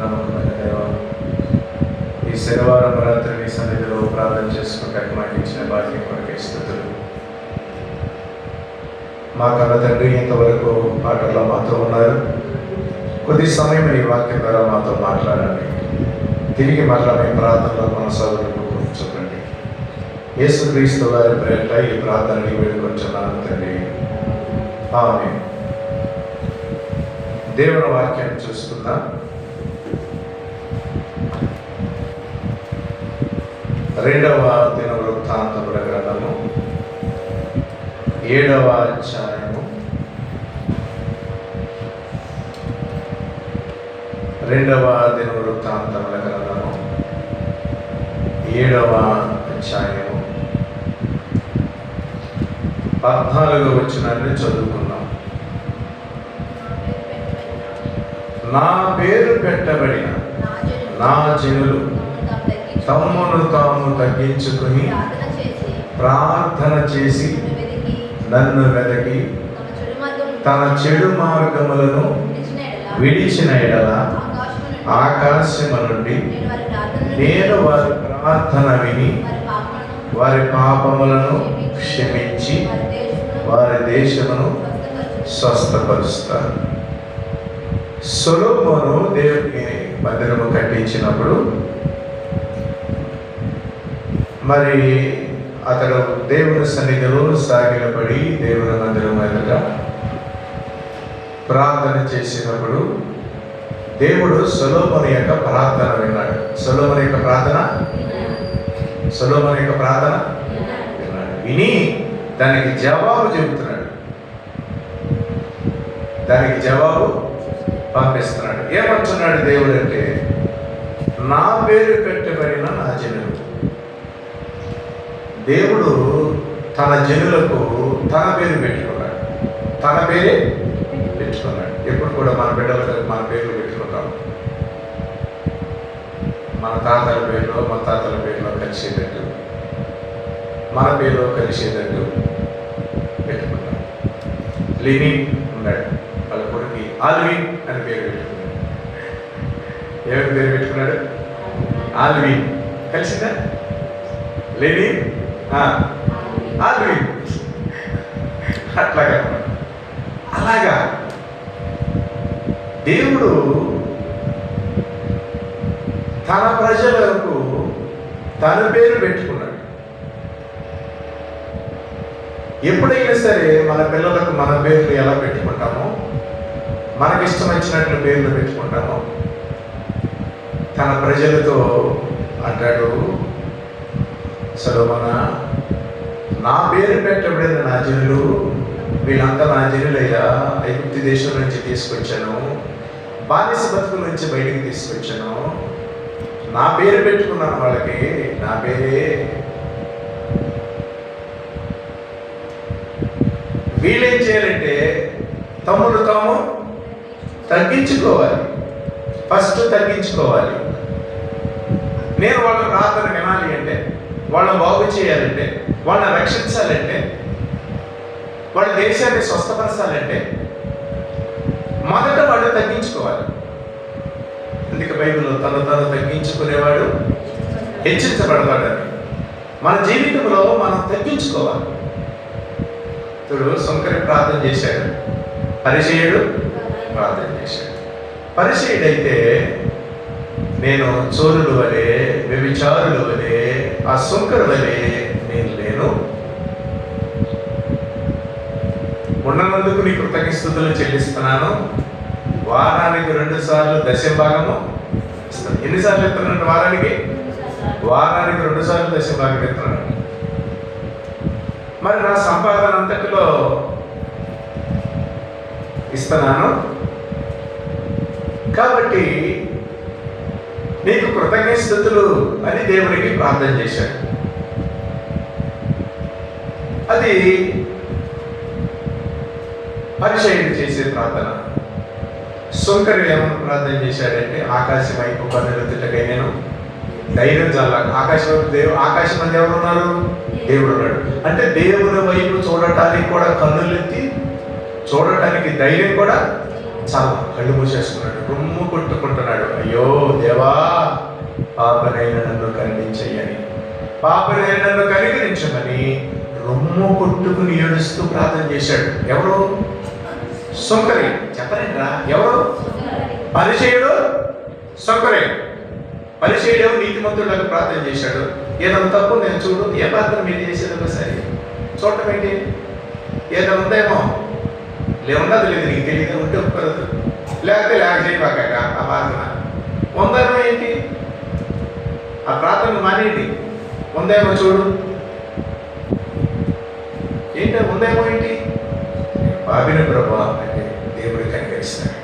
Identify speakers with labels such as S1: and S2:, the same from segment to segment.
S1: నమ్మకమైన దేవ ఈ శనివారం రాత్రి నీ సన్నిధిలో ప్రార్థన చేసుకుంటానికి మాకు ఇచ్చిన భాగ్యం కొరకే స్థుతులు మా కన్న తండ్రి ఇంతవరకు పాటల్లో మాతో ఉన్నారు. కొద్ది సమయం ఈ వాక్యం ద్వారా మాతో మాట్లాడండి. తిరిగి మరలా మీ ప్రార్థనలో కొనసాగులకు చూపండి యేసుక్రీస్తు వారి ప్రేరట ఈ ప్రార్థనని వేడుకొంచున్నాను తండ్రి. ఆమె దేవుని వాక్యాన్ని చూసుకుందాం. రెండవ దిన వృత్తాంతముల గ్రంథము ఏడవ అధ్యాయము. రెండవ దిన వృత్తాంతముల గ్రంథము ఏడవ అధ్యాయము. పద్నాలుగు వచ్చినాన్ని చదువుకుందాం. నా పేరు పెట్టబడిన నా జనులు తమ్మును తాము తగ్గించుకుని ప్రార్థన చేసి నన్ను వెదకి తన చెడు మార్గములను విడిచిన ఎడల ఆకాశము నుండి నేను వారి ప్రార్థన విని వారి పాపములను క్షమించి వారి దేశమును స్వస్థపరుస్తాను సొలోమోను దేవునికి మందిరము కట్టించినప్పుడు మరి అతడు దేవుని సన్నిధిలో సాగిలపడి దేవుని మందిరం ఎదుట ప్రార్థన చేసినప్పుడు దేవుడు సొలోమోని యొక్క ప్రార్థన విన్నాడు. సొలోమోని యొక్క ప్రార్థన? సొలోమోని యొక్క ప్రార్థన? విన్నాడు విని దానికి జవాబు చెబుతున్నాడు. దానికి జవాబు పంపిస్తున్నాడు. ఏమంటున్నాడు దేవుడు అంటే నా పేరు పెట్టబడిన నా జనులు దేవుడు తన జనులకు తన పేరు పెట్టుకున్నాడు. తన పేరే పెట్టుకున్నాడు. ఎప్పుడు కూడా మన బిడ్డలకు మన పేర్లు పెట్టుకుంటాం. మన తాతల పేరులో మన తాతల పేరులో కలిసేటట్టు మన పేరులో కలిసేటట్టు పెట్టుకుంటాం. లివింగ్ ఉన్నాడు. వాళ్ళ కొడుకు ఆల్విన్ అని పేరు పెట్టుకున్నాడు. ఏమని పేరు పెట్టుకున్నాడు? ఆల్విన్. కలిసిందా? లెనిన్ ఆల్విన్ అట్లాగా. అలాగా. దేవుడు తన ప్రజలకు తన పేరు పెట్టుకున్నాడు. ఎప్పుడైనా సరే మన పిల్లలకు మన పేర్లు ఎలా పెట్టుకుంటామో మనకి ఇష్టం పేర్లు పెట్టుకుంటామో తన ప్రజలతో అంటాడు సలోమన నా పేరు పెట్టబడిన నా జనులు వీళ్ళంతా నా జనులయ్యా. ఐగుప్తి దేశం నుంచి తీసుకొచ్చాను. బానిస బతుకుల నుంచి బయటికి తీసుకొచ్చాను. నా పేరు పెట్టుకున్నాను వాళ్ళకి నా పేరే వీళ్ళేం చేయాలంటే తమ్ముడు తాము తగ్గించుకోవాలి. ఫస్ట్ తగ్గించుకోవాలి. నేను వాళ్ళ ప్రార్థన వినాలి అంటే వాళ్ళని బాగు చేయాలంటే వాళ్ళని రక్షించాలంటే వాళ్ళ దేశాన్ని స్వస్థపరచాలంటే మొదట వాళ్ళు తగ్గించుకోవాలి. అందుకే బైబిల్లో తను తను తగ్గించుకునేవాడు హెచ్చించబడతాడని మన జీవితంలో మనం తగ్గించుకోవాలి. ఇప్పుడు శంకరి ప్రార్థన చేశాడు. పరిచయుడు ప్రార్థన చేశాడు. పరిచయుడైతే నేను చోరుడు వలె వ్యభిచారుడు వలె ఆ శంకరు వలె నేను లేను. ఉన్నందుకు నీ కృతజ్ఞతలు చెల్లిస్తున్నాను. వారానికి రెండు సార్లు దశం భాగము ఎన్నిసార్లు ఇస్తున్నాడు వారానికి? వారానికి రెండు సార్లు దశం భాగం మరి నా సంపాదన అంతటిలో ఇస్తున్నాను. కాబట్టి నీకు స్థుతులు అని దేవునికి ప్రార్థన చేశాడు. అది పరిచయం చేసే ప్రార్థన. శంకరు ఏమని ప్రార్థన చేశాడంటే ఆకాశం వైపు కన్నులెత్తుటకై నేను ధైర్యం చాలా ఆకాశం వైపు దేవు ఆకాశం అంటే ఎవరున్నారు? దేవుడు ఉన్నాడు అంటే దేవుని వైపు చూడటానికి కూడా కన్నులెత్తి చూడటానికి ధైర్యం కూడా చాలా కళ్ళు మూసేసుకున్నాడు. రొమ్ము కొట్టుకుంటున్నాడు అయ్యో దేవా పాపనైన నన్ను కనిపించయ్యని పాపనైన నన్ను కనికరించమని రొమ్ము కొట్టుకుని ఏడుస్తూ ప్రార్థన చేశాడు. ఎవరు? సొంకరి. చెప్పలేంట్రా. ఎవరు? పరిచయుడు? సొంకరే. పరిచయుడు నీతిమంతులకు ప్రార్థన చేశాడు. ఏదైనా తప్పు నేను చూడు. ఏ ప్రార్థన మీరు చేసేది ఒకసారి? చూడటం ఏంటి? ఏదైనా ఉందేమో? లే తెలియదు లేదు నీకు తెలియదు ఉంటే ఒప్పుకోదు లేకపోతే లేక చేయబాక ఆ ప్రార్థన ఉందేమో ఏంటి ఆ ప్రార్థన మానేయండి ఉందేమో చూడు ఏంటి ఉందేమో ఏంటి పాపిన ప్రభావం అంటే దేవుడు కనికరిస్తాడు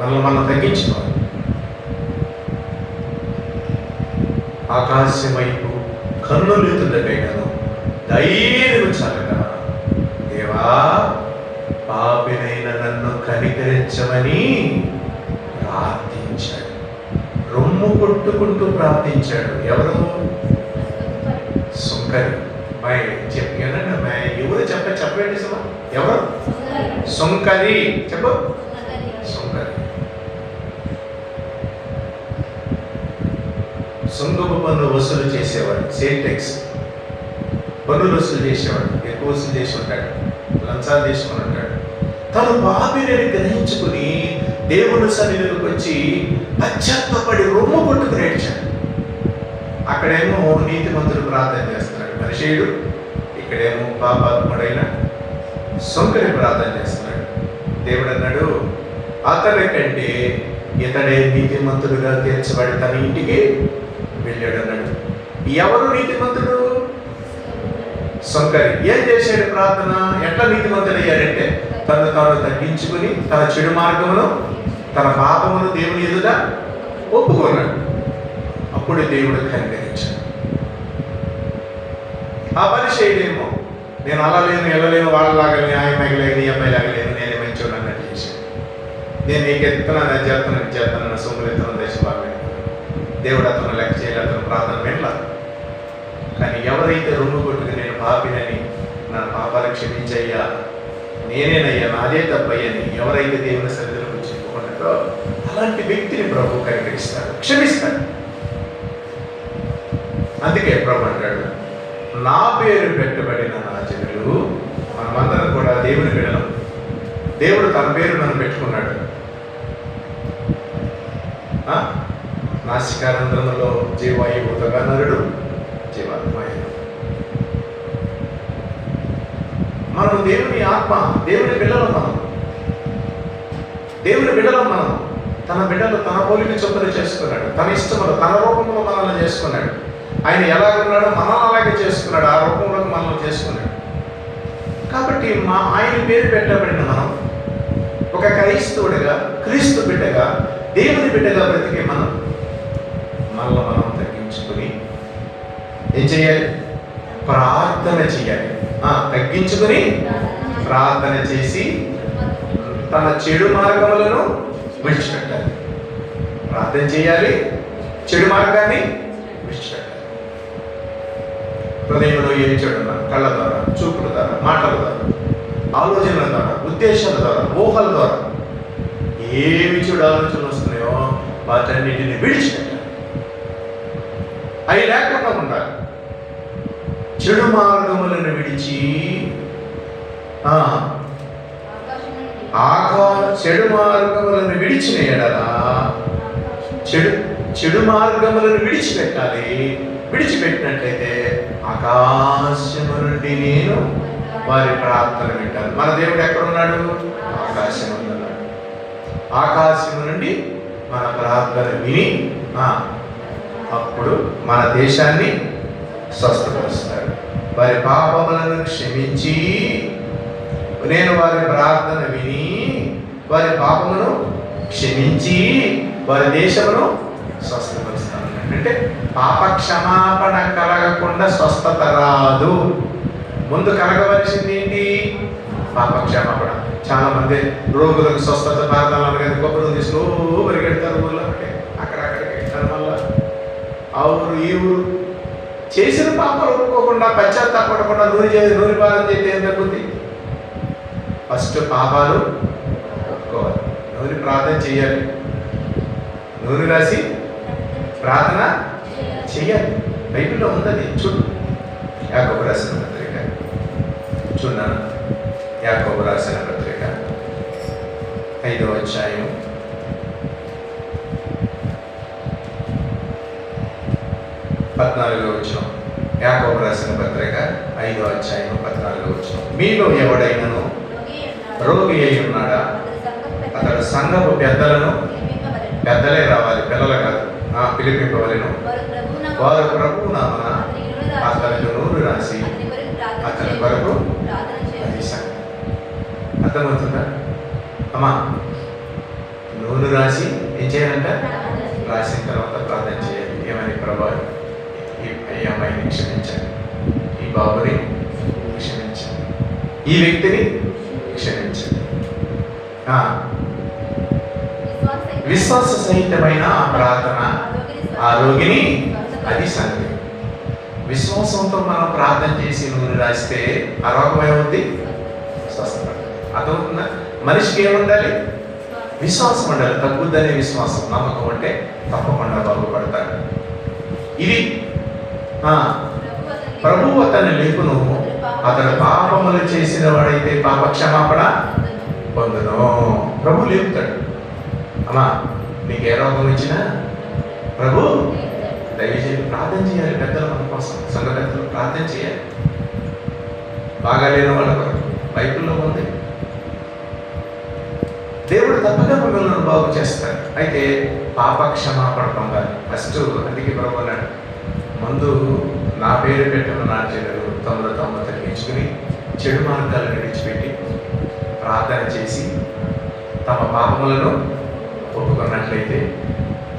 S1: మనల్ని మనం తగ్గించుకోవాలి ఆకాశం వైపు కన్నులెత్తుటకైనను ధైర్యం చాలగా దేవా పాపినైన నన్ను కనికరించమని ప్రార్థించాడు. రొమ్ము కొట్టుకుంటూ ప్రార్థించాడు. ఎవరు? సుంకరి. మై చెప్పానండి మై ఎవరు చెప్ప చెప్పండి సుమా. ఎవరు? సుంకరి. చెప్పు. సుంకరి. సుంకపు పన్ను వసూలు చేసేవాడు. సేల్ ట్యాక్స్ పన్నులు వసూలు చేసేవాడు. ఎక్కువ వసూలు చేసి ఉంటాడు. లంచాలు తీసుకుని ఉంటాడు. తను పాపిని గ్రహించుకుని దేవుని సన్నిధిలోకి వచ్చి పశ్చాత్తపడి రొమ్ము కొట్టుకుని ఏడ్చాడు అక్కడేమో మంత్రులు ప్రార్థన చేస్తున్నాడు. పరిచయుడు ఇక్కడేమో పాపాత్ముడైన సొంకరి ప్రార్థన చేస్తున్నాడు. దేవుడు అన్నాడు అతడి కంటే ఇతడే నీతిమంతుడుగా తీర్చబడి తన ఇంటికి వెళ్ళాడు అన్నాడు ఎవరు నీతిమంతుడు సొంకరి. ఏం చేశాడు ప్రార్థన? ఎట్లా నీతిమంతుడు అయ్యాడంటే తను తాను తగ్గించుకుని తన చెడు మార్గమును తన పాపమును దేవుని ఎదుట ఒప్పుకున్నాడు. అప్పుడు దేవుడు కనికరించాడు. ఆ పని చేయలేమో నేను అలా లేను వెళ్ళలేను వాళ్ళలాగా ఆయన లేను ఈ అమ్మాయి లాగలేను నేను నేనే మంచోడు అన్నట్టు చేశాను నేను నీకు ఎత్తున్నాను అది చేస్తాను ఇది చేస్తున్నాను నా సొమ్ములు ఎత్తున్నాను దేశభాగం దేవుడు అతను లెక్క చేయలేదు అతను ప్రార్థన వెళ్ళాలి కానీ ఎవరైతే రొమ్ము కొట్టుకుని పాపినని నా పాపాలు క్షమించయ్యా. నేనేనయ్యా నాదే తప్పయ్యని ఎవరైతే దేవుని సన్నిధిలోకి చెప్పుకున్నారో అలాంటి వ్యక్తిని ప్రభు కనికరిస్తాడు క్షమిస్తాడు. అందుకే ప్రభు అంటాడు నా పేరు పెట్టబడిన నా జనులు మనమందరం కూడా దేవుని బిడలం. దేవుడు తన పేరు నన్ను పెట్టుకున్నాడు. ఆ? నాసికానందములో జీవాయువుతగా నరుడు జీవాత్మ. మనం దేవుని ఆత్మ దేవుని బిడ్డలం మనం. దేవుని బిడ్డలం మనం. తన బిడ్డలు తన పోలిని చొప్పున చేసుకున్నాడు. తన ఇష్టములు తన రూపంలో మనల్ని చేసుకున్నాడు. ఆయన ఎలాగున్నాడో మనల్ని అలాగే చేసుకున్నాడు. ఆ రూపంలో మనల్ని చేసుకున్నాడు. కాబట్టి మా ఆయన పేరు పెట్టబడిన మనం ఒక క్రైస్తవుడిగా క్రీస్తు బిడ్డగా దేవుని బిడ్డగా బ్రతికే మనం మనల్ని మనం తగ్గించుకుని ఏం చేయాలి? ప్రార్థన చేయాలి తగ్గించుకుని ప్రార్థన చేసి తన చెడు మార్గములను విడిచిపెట్టాలి. ప్రార్థన చేయాలి చెడు మార్గాన్ని విడిచిపెట్టాలి. హృదయంలో ఏం చెడున్నా కళ్ళ ద్వారా చూపుల ద్వారా మాటల ద్వారా ఆలోచనల ద్వారా ఉద్దేశాల ద్వారా ఊహల ద్వారా ఏమి చెడు ఆలోచనలు వస్తున్నాయో వాటన్నిటిని విడిచిపెట్టాలి. అవి లేకుండా ఉండాలి. చెడు మార్గములను విడిచి ఆ, ఆకా చెడు మార్గములను విడిచిన ఎడలా చెడు చెడు మార్గములను విడిచిపెట్టాలి. విడిచిపెట్టినట్లయితే ఆకాశము నుండి నేను వారి ప్రార్థన వింటాను. మన దేవుడు ఎక్కడ ఉన్నాడు ఆకాశం ఉన్నాడు. ఆకాశము నుండి మన ప్రార్థన విని అప్పుడు మన దేశాన్ని స్వస్థపరుస్తాడు. వారి పాపములను క్షమించి నేను వారి ప్రార్థన విని వారి పాపమును క్షమించి వారి దేశమును స్వస్థపరుస్తాను. అంటే పాప క్షమాపణ కలగకుండా స్వస్థత రాదు. ముందు కలగవలసింది ఏంటి? పాప క్షమాపణ చాలా మంది రోగులకు స్వస్థత ప్రార్థనలు కానీ గొప్ప రోజు తీసుకు పరిగెడతారు ఊళ్ళో అంటే అక్కడ అక్కడికి మళ్ళా ఆ ఊరు ఈ ఊరు చేసిన పాపాలు ఒప్పుకోకుండా పశ్చాత్తాపడకుండా నూనె చేసి నూనె పాలన చేస్తే ఏం తగ్గుద్ది ఫస్ట్ పాపాలు ఒప్పుకోవాలి. నూరి ప్రార్థన చేయాలి. నూనె రాసి ప్రార్థన చేయాలి. బైబిల్లో ఉందని చూడు. యాకోబు రాసిన పత్రిక. చూడన్నాను యాకోబు రాసిన పత్రిక. ఐదో అధ్యాయం పద్నాలుగో వచ్చిన యాకోబ రాసిన పత్రిక ఐదో అధ్యాయం పద్నాలుగో వచ్చిన మీలో ఎవడైనను రోగి అయి ఉన్నాడా? అతడు సంఘపు పెద్దలను పెద్దలే రావాలి పిల్లలు కాదు. పిలిపింపవలను. వారు ప్రభు నామన అతనికి నూరు రాసి అతని కొరకు అర్థమవుతుందా? అమ్మా నూనె రాసి ఏం చేయాలంట? రాసిన తర్వాత ప్రార్థన చేయాలి. ఏమని ప్రభావం ఈ అమ్మాయిని క్షమించండి. ఈ బాబుని క్షమించండి. ఈ వ్యక్తిని క్షమించండి. ఆ, విశ్వాస సహితమైన ఆ ప్రార్థన ఆ రోగిని అది సంగతి. విశ్వాసంతో మనం ప్రార్థన చేసి నూనె రాస్తే ఆ రోగం ఏమవుద్ది? స్వస్థపడుతుంది. అర్థమవుతుందా? మనిషికి ఏముండాలి? విశ్వాసం ఉండాలి. తగ్గుద్దనే విశ్వాసం. నమ్మకం అంటే తప్పకుండా బాగుపడతాడు ఇది ప్రభు అతని లేపును అతడు పాపములు చేసిన వాడైతే పాప క్షమాపణ పొందును. ప్రభు లేపుతాడు. అమ్మా నీకు ఏ రోగం ఇచ్చినా ప్రభు దయచేసి ప్రార్థన చేయాలి. పెద్దల మన కోసం సంఘ పెద్దలు ప్రార్థన చేయాలి. బాగాలేని వాళ్ళ కొరకు బైబిల్లో ఉంది. దేవుడు తప్పగా మిమ్మల్ని బాగు చేస్తాడు. అయితే పాప క్షమాపణ పొందాలి. ఫస్ట్ అందుకే ప్రభు అన్నాడు ముందు నా పేరు పెట్టిన నా చెడు తమలో తమ తగ్గించుకుని చెడు మార్గాలను విడిచిపెట్టి ప్రార్థన చేసి తమ పాపములను ఒప్పుకున్నట్లయితే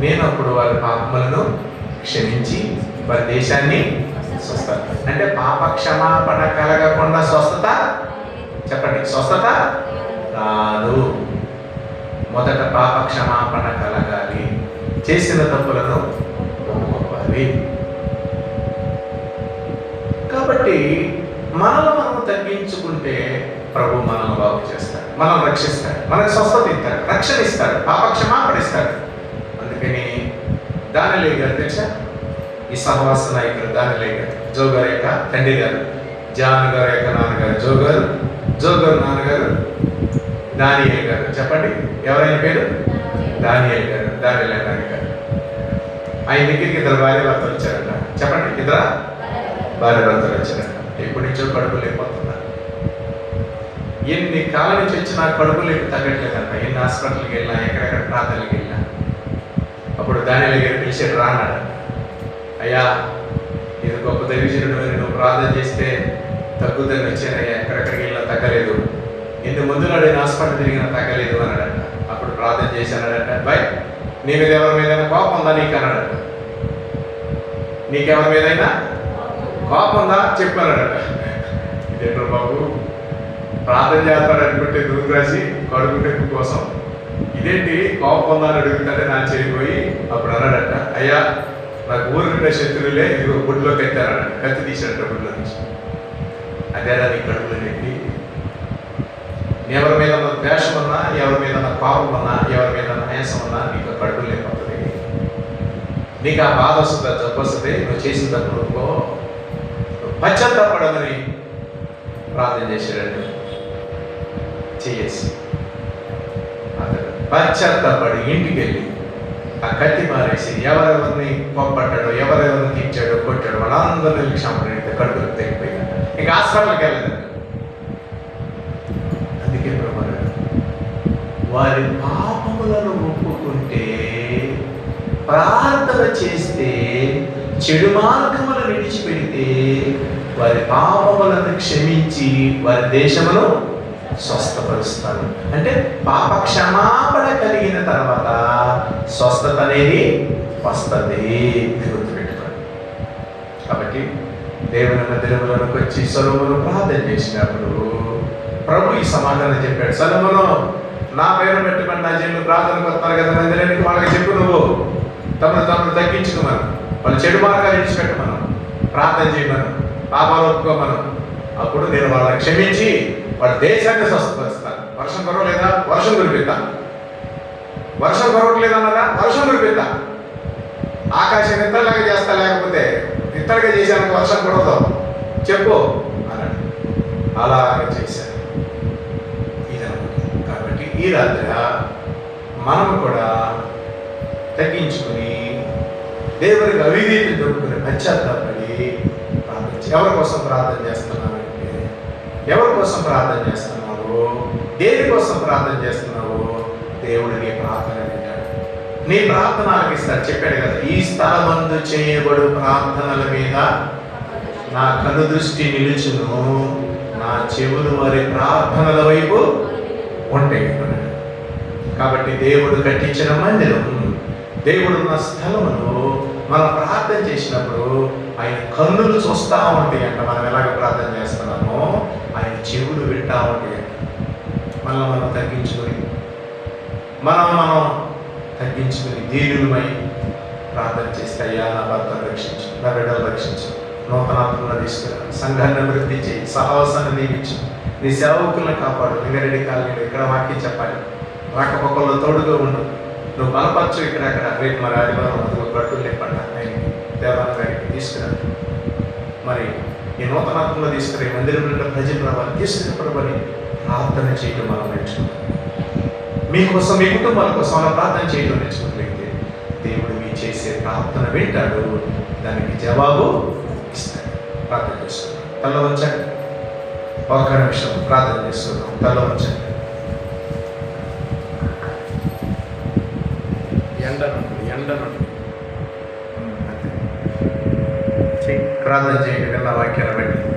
S1: నేను అప్పుడు వారి పాపములను క్షమించి వారి దేశాన్ని స్వస్థ అంటే పాప క్షమాపణ కలగకుండా స్వస్థత? చెప్పండి స్వస్థత? రాదు మొదట పాప క్షమాపణ కలగాలి. చేసిన తప్పులను ఒప్పుకోవాలి. కాబట్టి మనల్ని మనం తగ్గించుకుంటే ప్రభు మనల్ని బాగు చేస్తాడు మనం రక్షిస్తాడు మనకు స్వస్థత ఇస్తాడు రక్షణ ఇస్తాడు పాపక్షమాపణ ఇస్తాడు. అందుకని దానిలే గారు తెలుసా? ఈ సహవాస నాయకులు దానిలే గారు. జో గారి యొక్క తండ్రి గారు జాన్ గారి యొక్క నాన్నగారు జో గారు జో గారు నాన్నగారు దానియల్ గారు. చెప్పండి ఎవరైనా పేరు? దానియల్ గారు దానియల్ గారు ఆయన దగ్గరికి ఇద్దరు భార్య భర్తలు వచ్చారంట. చెప్పండి ఇద్దరా? భార్య భర్తలు వచ్చారంట ఎప్పటి నుంచో కడుపు లేకపోతున్నారు ఎన్ని కాలం నుంచి వచ్చినా కడుపు లేపు తగ్గట్లేదన్న ఎన్ని హాస్పిటల్కి వెళ్ళినా ఎక్కడెక్కడ ప్రాంతాలకు వెళ్ళినా. అప్పుడు దాని దగ్గర పిలిచాడు రానాడు. అయ్యా ఇది గొప్ప దైవజనుడు నువ్వు ప్రార్థన చేస్తే తగ్గుదని వచ్చానయ్యా ఎక్కడెక్కడికి వెళ్ళినా తగ్గలేదు. ఇంత ముందు నాడు హాస్పిటల్ తిరిగినా తగ్గలేదు అన్నాడట అప్పుడు ప్రార్థన చేశానడట బాయ్ నీ మీద ఎవరి మీద కోపం ఉందా నీకు? అన్నాడట నీకెవరి మీదైనా? కోపందా ఉందా ఇదేంటో బాబు ప్రార్థన చేస్తాడు అనుకుంటే దూరం రాసి కడుపు కోసం ఇదేంటి కోపం ఉందా అని అడుగుతుంటే నా చేరిపోయి అప్పుడు అన్నాడట అయ్యా నాకు ఊరు నిండా శత్రువులే ఇదిగో గుడిలో కట్టారట కత్తి తీశాడట గుడిలో నుంచి. అదే నీ కడుపులో నొప్పి ఎవరి మీద ఉన్న ద్వేషం ఉన్నా ఎవరి మీద ఉన్న కోపం ఉన్నా ఎవరి మీద ఉన్న నేసం ఉన్నా నీకు కడుపు లేకపోతుంది నీకు ఆ బాధ వస్తుందా జబ్బు వస్తుంది? నువ్వు చేసిన తప్పుడు పశ్చాత్తాపడమని ప్రార్థన చేశాడండి. చేసి అతడు పశ్చాత్తాపడి ఇంటికి వెళ్ళి ఆ కత్తి మారేసి ఎవరెవరిని కోప్పట్టాడో ఎవరెవరిని తీర్చాడో కొట్టాడో వాళ్ళందరూ క్షమాపణ కడుపులకు తెగిపోయిందంట. ఇంకా హాస్పిటల్కి వెళ్ళదండి అందుకే ప్రభు వారి పాపములను ఒప్పుకుంటే ప్రార్థన చేస్తే చెడు మార్గములు విడిచిపెడితే వారి పాపములను క్షమించి వారి దేశమును స్వస్థపరుస్తాను అంటే పాప క్షమాపణ కలిగిన తర్వాత స్వస్థత అనేది వస్తుంది గుర్తుపెట్టుకోండి. కాబట్టి దేవుని మందిరములకు వచ్చి సొలమును ప్రార్థన చేసినప్పుడు ప్రభు ఈ సమాధానం చెప్పాడు. సొలమును నా పేరు పెట్టుకుని నా జన్లు ప్రార్థనకు వస్తారు కదా మందిరానికి వాళ్ళకి చెప్పు నువ్వు. తమ తమను వాళ్ళు చెడు మార్గాలు మనం ప్రార్థన చేయమను పాపాలు ఒప్పుకోమను అప్పుడు నేను వాళ్ళని క్షమించి వాళ్ళ దేశాన్ని స్వస్థపరుస్తాను. వర్షం పర్వాలేదా? వర్షం కురిపిద్దా? వర్షం కురవట్లేదన్నారా వర్షం కురిపిద్దా? ఆకాశం ఇత్తడిలాగా చేస్తా లేకపోతే ఇత్తడిగా చేశాను వర్షం కురవదు చెప్పు అన్నాడు. అలాగే చేశాను కాబట్టి ఈ రాత్రి మనం కూడా తగ్గించుకుని దేవునికి అవినీతి దొరుకుని పశ్చాత్తాపడి ప్రార్థించి ఎవరి కోసం ప్రార్థన చేస్తున్నావంటే ఎవరి కోసం ప్రార్థన చేస్తున్నావు దేని కోసం ప్రార్థన చేస్తున్నావు దేవుడు నీ ప్రార్థన వింటాడు నీ ప్రార్థన ఆలకిస్తాడు చెప్పాడు కదా ఈ స్థలమందు చేయబడు ప్రార్థనల మీద నా కను దృష్టి నిలుచును. నా చెవులు వారి ప్రార్థనల వైపు ఉంటాయి. కాబట్టి దేవుడు కట్టించిన మందిరం దేవుడు ఉన్న స్థలమును మనం ప్రార్థన చేసినప్పుడు ఆయన కన్నులు చూస్తూ ఉంటాయి అంట మనం ఎలాగ ప్రార్థన చేస్తున్నామో ఆయన చెవులు వింటా ఉంటాయి అంట మనం మనం తగ్గించుకొని మనం మనం తగ్గించుకొని దీనులమై ప్రార్థన చేస్తే అయ్యా నా భర్తను రక్షించు నా బిడ్డలు రక్షించు నూతనాత్మను తీసుకురా సంఘాన్ని అభివృద్ధి చేయి సహవాసాన్ని నియమించు నీ సేవకులను కాపాడు లింగారెడ్డి కాలేడు ఇక్కడ వాక్యం చెప్పాలి. రాకపోకల్లో తోడుగా ఉండు. నువ్వు బలపరచు ఇక్కడ అక్కడ. రేపు మరి ఆదివారం అందులో గడ్డు లేకుండా ఆయన దేవాలయం గారికి తీసుకురా మరి ఈ నూతనాత్మలో తీసుకురా ఈ మందిరంలో ప్రజలు రావాలి. తీసుకున్నప్పుడు ప్రార్థన చేయడం మనం నేర్చుకుంటాం. మీకోసం మీ కుటుంబాల కోసం అలా ప్రార్థన చేయడం నేర్చుకున్నట్లయితే దేవుడు మీ చేసే ప్రార్థన వింటాడు. దానికి జవాబు ఇస్తాడు. ప్రార్థన చేస్తున్నాం. తల వచ్చండి నిమిషం ప్రార్థన చేస్తున్నాం. తల వచ్చండి ఎండ నుండి ఎండ నుండి ప్రార్థన చేయండి విన్న వాక్యాన్ని బట్టి